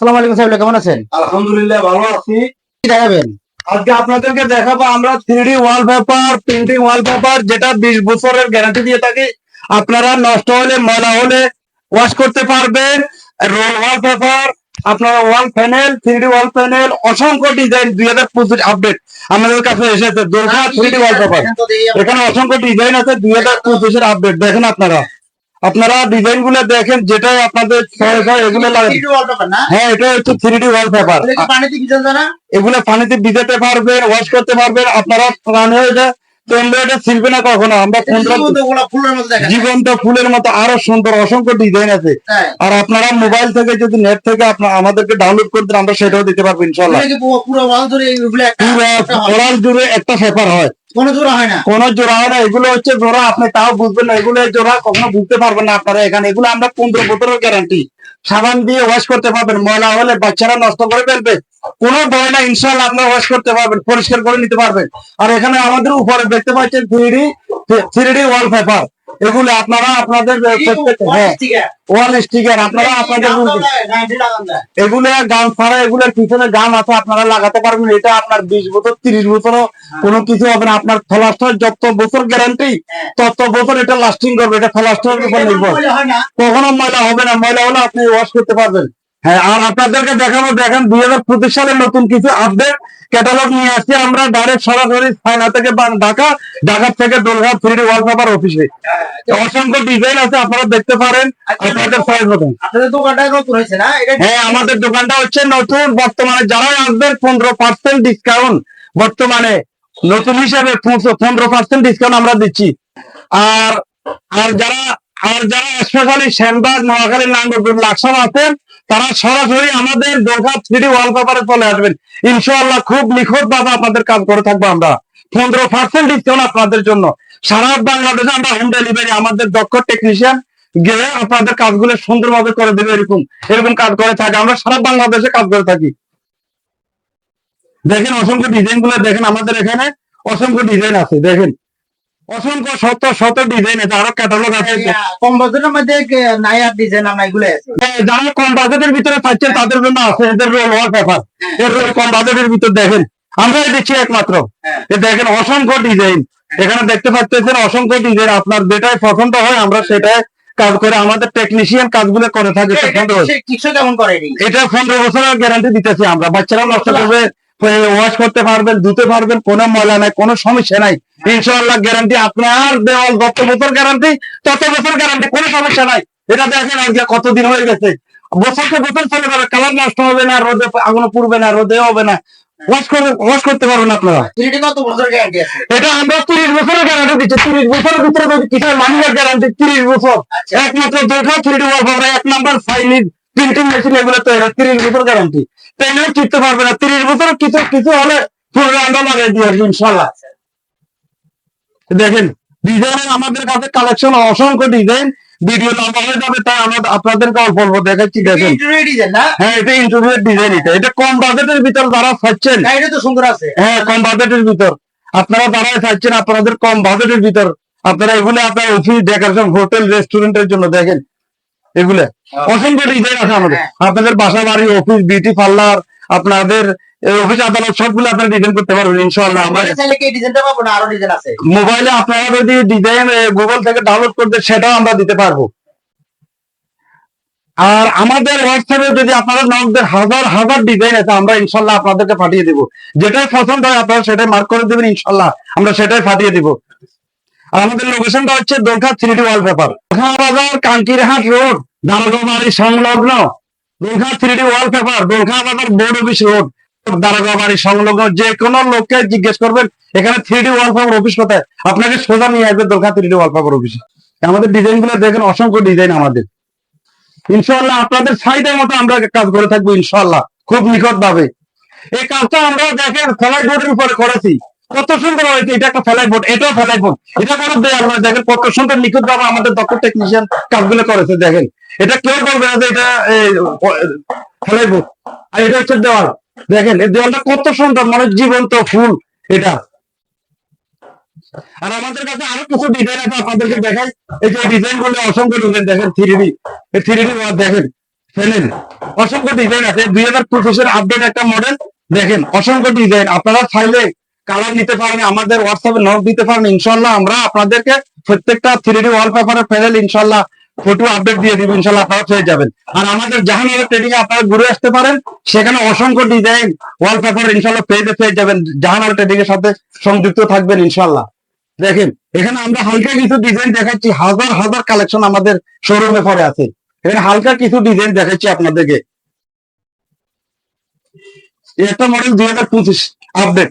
আসসালামু আলাইকুম সাহেব কেমন আছেন? আলহামদুলিল্লাহ ভালো আছি। কি দেখাবেন? আজকে আপনাদেরকে দেখাবো আমরা থ্রি ওয়ালপেপার প্রিন্টিং ওয়ালপেপার যেটা বিশ বছরের গ্যারান্টি দিয়ে থাকি। আপনারা নষ্ট হলে ময়লা হলে ওয়াশ করতে পারবেন। রোল ওয়ালপেপার আপনারা wall panel three wall panel অসংখ্য ডিজাইন দুই হাজার পঁচিশ আপডেট আমাদের কাছে এসেছে। দুর্গা থ্রি ওয়ালপেপার এখানে অসংখ্য ডিজাইন আছে দুই হাজার পঁচিশের আপডেট দেখেন আপনারা। আপনারা ডিজাইনগুলো দেখেন যেটাই আপনাদের চয়েস হয় এগুলো হ্যাঁ এটা হচ্ছে থ্রি ডি ওয়ালপেপার এগুলো পানিতে ভিজাতে পারবেন ওয়াশ করতে পারবেন আপনারা প্রাণে এটা ছিলবে না কখনো আমরা জীবন্ত ফুলের মতো আরও সুন্দর অসংখ্য ডিজাইন আছে। আর আপনারা মোবাইল থেকে যদি নেট থেকে আপনার আমাদেরকে ডাউনলোড করে দেন আমরা সেটাও দিতে পারব ইনশাল্লাহ পুরো জুড়ে একটা পেপার হয়। কোনো জোড়া হয় না। কোন জোড়া হয় না, এগুলো হচ্ছে জোড়া, আপনি তাও বুঝবেন না, এগুলো জোড়া কখনো বুঝতে পারবেন না আপনারা এখানে। এগুলো আমরা পনেরো বছরের গ্যারান্টি সাবান দিয়ে ওয়াশ করতে পারবেন, ময়লা হলে বাচ্চারা নষ্ট করে ফেলবে। কোনো ভয় না ইনশাল্লাহ আপনার ওয়াশ করতে পারবেন, পরিষ্কার করে নিতে পারবেন। আর এখানে আমাদের উপরে দেখতে পাচ্ছেন three D three D wallpaper এগুলো আপনারা আপনাদের হ্যাঁ। ওয়াল স্টিকার আপনারা আপনাদের এগুলো গান ছাড়া এগুলোর পিছনে গান আছে আপনারা লাগাতে পারবেন। এটা আপনার বিশ বছর তিরিশ বছরও কোনো কিছু হবে না। আপনার ফলাস্টার যত বছর গ্যারান্টি তত বছর এটা লাস্টিং করবে। এটা ফলাস্টারের উপর নির্ভর কখনো ময়লা হবে না। ময়লা হলে আপনি ওয়াশ করতে পারবেন। হ্যাঁ আর আপনাদেরকে দেখানো দেখেন দুই হাজার পঁচিশ সালে নতুন কিছু আপডেট ক্যাটালগ নিয়ে আসছি আমরা ডাইরেক্ট সরাসরি ফাইনা থেকে ঢাকা ঢাকা থেকে দোলঘাট থ্রি ওয়ালপেপার অফিসে অসংখ্য ডিজাইন আছে আপনারা দেখতে পারেন আপনাদের সাইজ মতন। আপনাদের হ্যাঁ আমাদের দোকানটা হচ্ছে নতুন বর্তমানে যারাই আসবেন পনেরো পার্সেন্ট ডিসকাউন্ট বর্তমানে নতুন হিসাবে পনেরো পার্সেন্ট ডিসকাউন্ট আমরা দিচ্ছি। আর আর যারা আর যারা স্পেশালি শ্যামবাগ নোয়াখালী নাঙ্গলপুর লাকসাম আছেন তারা সরাসরি আমাদের দোকান থ্রি ওয়ালপেপারে চলে আসবেন। ইনশাআল্লাহ খুব নিখুঁত ভাবে আপনাদের কাজ করে থাকব আমরা। পনেরো পার্সেন্ট ডিসকাউন্ট আপনাদের জন্য। সারা বাংলাদেশে আমরা হোম ডেলিভারি আমাদের দক্ষ টেকনিশিয়ান গেলে আপনাদের কাজগুলো সুন্দরভাবে করে দেবে এরকম এরকম কাজ করে থাকে। আমরা সারা বাংলাদেশে কাজ করে থাকি। দেখেন অসংখ্য ডিজাইনগুলো, দেখেন আমাদের এখানে অসংখ্য ডিজাইন আছে, দেখেন। অসংখ্য শত শত ডিজাইন আছে আরও ক্যাটালগ আছে। কম বাজেটের মধ্যে ডিজাইন আমরা এগুলো আছে? যারা কম বাজেটের ভিতরে পাচ্ছেন তাদের জন্য আছে এদের রোল ওয়াল পেপার এর কম বাজেটের ভিতর দেখেন দিচ্ছি একমাত্র। দেখেন অসংখ্য ডিজাইন এখানে দেখতে পাচ্ছেন অসংখ্য ডিজাইন আপনার যেটাই পছন্দ হয় আমরা সেটাই কাজ করে আমাদের টেকনিশিয়ান কাজগুলো করে থাকে এটা পনেরো বছরের গ্যারান্টি দিতেছি আমরা। বাচ্চারা নষ্ট করবে ওয়াশ করতে পারবেন ধুতে পারবেন কোনো ময়লা নাই কোনো সমস্যা নাই। ইনশাআল্লাহ গ্যারান্টি আপনার দেওয়াল যত বছর গ্যারান্টি তত বছর গ্যারান্টি কোনো সমস্যা নাই। এটা দেখেন আজকে কতদিন হয়ে গেছে। বছরকে বছর চলে যাবে কালার নষ্ট হবে না রোদে আগুন পুড়বে না রোদে হবে না। ওয়াশ করে ওয়াশ করতে পারবেন আপনারা। এটা আমরা তিরিশ বছরের গ্যারান্টি দিচ্ছি। তিরিশ বছরের ভিতরে যদি কিসের মানুষের গ্যারান্টি তিরিশ বছর। আচ্ছা। একমাত্র দুটো থ্রি ডি এক নাম্বার ফাইলিং প্রিন্টিং মেশিন এগুলো তো এরা তিরিশ বছর গ্যারান্টি তাইলেও চিনতে পারবে না। তিরিশ বছর কিছু কিছু হলে পুরো আমরা লাগাই দিয়ে আসব ইনশাল্লাহ। দেখেন ডিজাইন আমাদের কাছে কালেকশন অসংখ্য ডিজাইন ভিডিও লম্বা হয়ে যাবে তাই আমরা আপনাদেরকে অল্প অল্প দেখাচ্ছি দেখেন। ডিজাইন না? হ্যাঁ এটা ইন্টারভিউর ডিজাইন এটা। এটা কম বাজেটের ভিতর যারা চাচ্ছেন না, এটা তো সুন্দর আছে। হ্যাঁ কম বাজেটের ভিতর। আপনারা যারা চাচ্ছেন আপনাদের কম বাজেটের ভিতর। আপনারা এগুলো আপনার অফিস ডেকোরেশন হোটেল রেস্টুরেন্টের জন্য দেখেন। এগুলো। অসংখ্য ডিজাইন আছে আমাদের। আপনাদের বাসা বাড়ি অফিস বিউটি পার্লার আপনাদের অফিস আদালত সবগুলো আপনারা ডিজাইন করতে পারবেন আছে। মোবাইলে আপনারা যদি ডিজাইন গুগল থেকে ডাউনলোড করতে সেটাও আমরা দিতে পারব। আর আমাদের হোয়াটসঅ্যাপে যদি আপনারা নকদের হাজার হাজার ডিজাইন আছে আমরা ইনশাল্লাহ আপনাদেরকে পাঠিয়ে দিব। যেটাই পছন্দ হয় আপনারা সেটাই মার্ক করে দেবেন ইনশাল্লাহ আমরা সেটাই পাঠিয়ে দিব। আর আমাদের লোকেশনটা হচ্ছে দোলখা থ্রি ডি ওয়ালপেপার বাজার কাঙ্কিরহাট রোড দারোগাবাড়ি সংলগ্ন। Dolkha three D wallpaper Dolkha বাজার বোর্ড অফিস রোড দারোগাবাড়ি সংলগ্ন। যে কোনো লোককে জিজ্ঞেস করবেন, এখানে থ্রি ডি ওয়ালপেপার অফিস কোথায়? আপনাকে সোজা নিয়ে আসবে দোলখা থ্রি ডি ওয়ালপেপার অফিসে আমাদের ডিজাইনগুলো দেখেন, অসংখ্য ডিজাইন আমাদের। ইনশাল্লাহ আপনাদের চাহিদা মতো আমরা কাজ করে থাকব ইনশাল্লাহ খুব নিকট ভাবে এই কাজটা আমরা দেখেন, সবাই বোর্ডের উপরে করেছি। কত সুন্দর হয়েছে এটা একটা ফ্লাই বোর্ড এটাও ফ্লাই বোর্ড এটা কোনো নয়, দেখেন কত সুন্দর নিখুঁত ভাবে আমাদের দক্ষ টেকনিশিয়ান কাজগুলো করেছে, দেখেন। এটা কেউ বলবে না যে এটা ফ্লাই বোর্ড আর এটা হচ্ছে দেওয়াল। দেখেন, এই দেওয়ালটা কত সুন্দর মানে জীবন্ত ফুল এটা। আর আমাদের কাছে আরও কিছু ডিজাইন আছে, আপনাদেরকে দেখাই। এই যে ডিজাইনগুলো, অসংখ্য ডিজাইন দেখেন থ্রি ডি এই থ্রি ডি দেখেন, ফেলেন। অসংখ্য ডিজাইন আছে, দুই হাজার পঁচিশের আপডেট একটা মডেল দেখেন, অসংখ্য ডিজাইন আপনারা চাইলে কালার নিতে পারেন, আমাদের হোয়াটসঅ্যাপে নোট দিতে পারেন, ইনশাল্লাহ আমরা আপনাদেরকে প্রত্যেকটা থ্রি ডি ওয়ালপেপারে ফেলেন ইনশাল্লাহ ফটো আপডেট দিয়ে দিব, ইনশাল্লাহ আপনারা পেয়ে যাবেন। আর আমাদের জাহাঙ্গীর ট্রেডিং এ আপনারা ঘুরে আসতে পারেন, সেখানে অসংখ্য ডিজাইন ওয়ালপেপার ইনশাল্লাহ পেজে পেয়ে যাবেন জাহাঙ্গীর ট্রেডিং এর সাথে সংযুক্ত থাকবেন ইনশাল্লাহ। দেখেন, এখানে আমরা হালকা কিছু ডিজাইন দেখাচ্ছি, হাজার হাজার কালেকশন আমাদের শোরুমে পরে আছে। এখানে হালকা কিছু ডিজাইন দেখাচ্ছি আপনাদেরকে। একটা মডেল দুই হাজার পঁচিশ আপডেট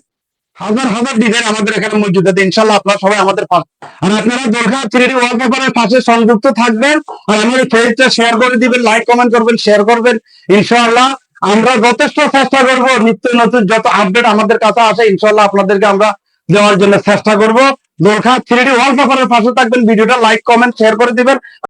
হাজার হাজার ডিজাইন আমাদের এখানে মজুদ আছে। ইনশাল্লাহ আপনারা সবাই আমাদের পাশে আর আপনারা দরকার থ্রি ডি ওয়ালপেপারের পাশে সংযুক্ত থাকবেন। আর আমাদের পেজটা শেয়ার করে দিবেন লাইক কমেন্ট করবেন শেয়ার করবেন। ইনশাআল্লাহ আমরা যথেষ্ট চেষ্টা করব, নিত্য নতুন যত আপডেট আমাদের কাছে আসে ইনশাল্লাহ আপনাদেরকে আমরা দেওয়ার জন্য চেষ্টা করব। দরকার থ্রি ডি ওয়ালপেপারের পাশে থাকবেন, ভিডিওটা লাইক কমেন্ট শেয়ার করে দিবেন।